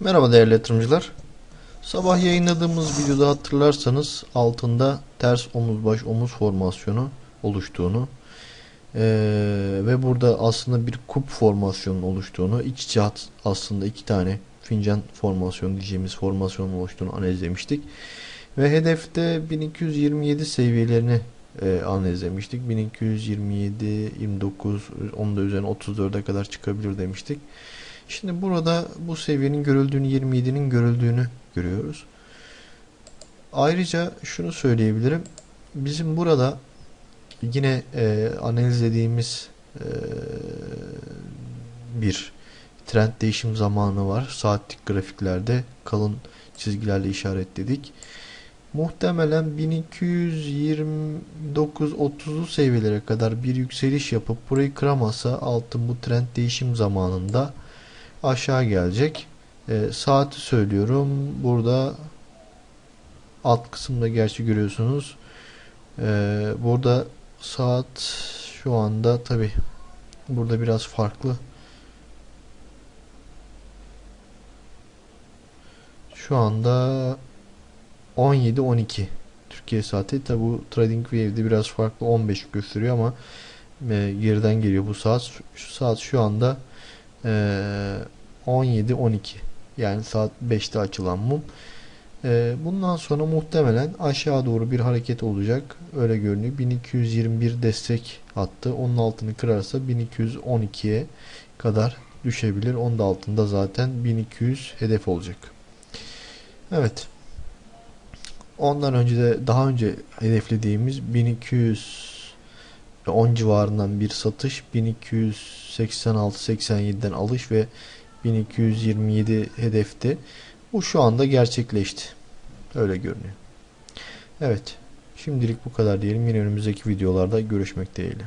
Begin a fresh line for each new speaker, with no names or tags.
Merhaba değerli yatırımcılar. Sabah yayınladığımız videoda hatırlarsanız altında ters omuz baş omuz formasyonu oluştuğunu eee, ve burada aslında bir kup formasyonun oluştuğunu iç içe aslında iki tane fincan formasyonu diyeceğimiz formasyonun oluştuğunu analizlemiştik. Ve hedefte 1227 seviyelerini e, analizlemiştik. 1227, 29, onun da üzerine 34'e kadar çıkabilir demiştik. Şimdi burada bu seviyenin görüldüğünü 27'nin görüldüğünü görüyoruz. Ayrıca şunu söyleyebilirim. Bizim burada yine e, analizlediğimiz e, bir trend değişim zamanı var. Saatlik grafiklerde kalın çizgilerle işaretledik. Muhtemelen 1229-30'lu seviyelere kadar bir yükseliş yapıp burayı kıramazsa altın bu trend değişim zamanında aşağı gelecek. E, saati söylüyorum. Burada alt kısımda gerçi görüyorsunuz. E, burada saat şu anda tabi burada biraz farklı. Şu anda 17-12 Türkiye saati. Tabi bu Trading Wave'de biraz farklı 15 gösteriyor ama e, geriden geliyor bu saat. Şu saat şu anda ee, 17-12 yani saat 5'te açılan mum. Ee, bundan sonra muhtemelen aşağı doğru bir hareket olacak. Öyle görünüyor. 1221 destek attı. Onun altını kırarsa 1212'ye kadar düşebilir. Onun da altında zaten 1200 hedef olacak. Evet. Ondan önce de daha önce hedeflediğimiz 1200 10 civarından bir satış, 1286-87'den alış ve 1227 hedefti. Bu şu anda gerçekleşti. Öyle görünüyor. Evet. Şimdilik bu kadar diyelim. Yine önümüzdeki videolarda görüşmek dileğiyle.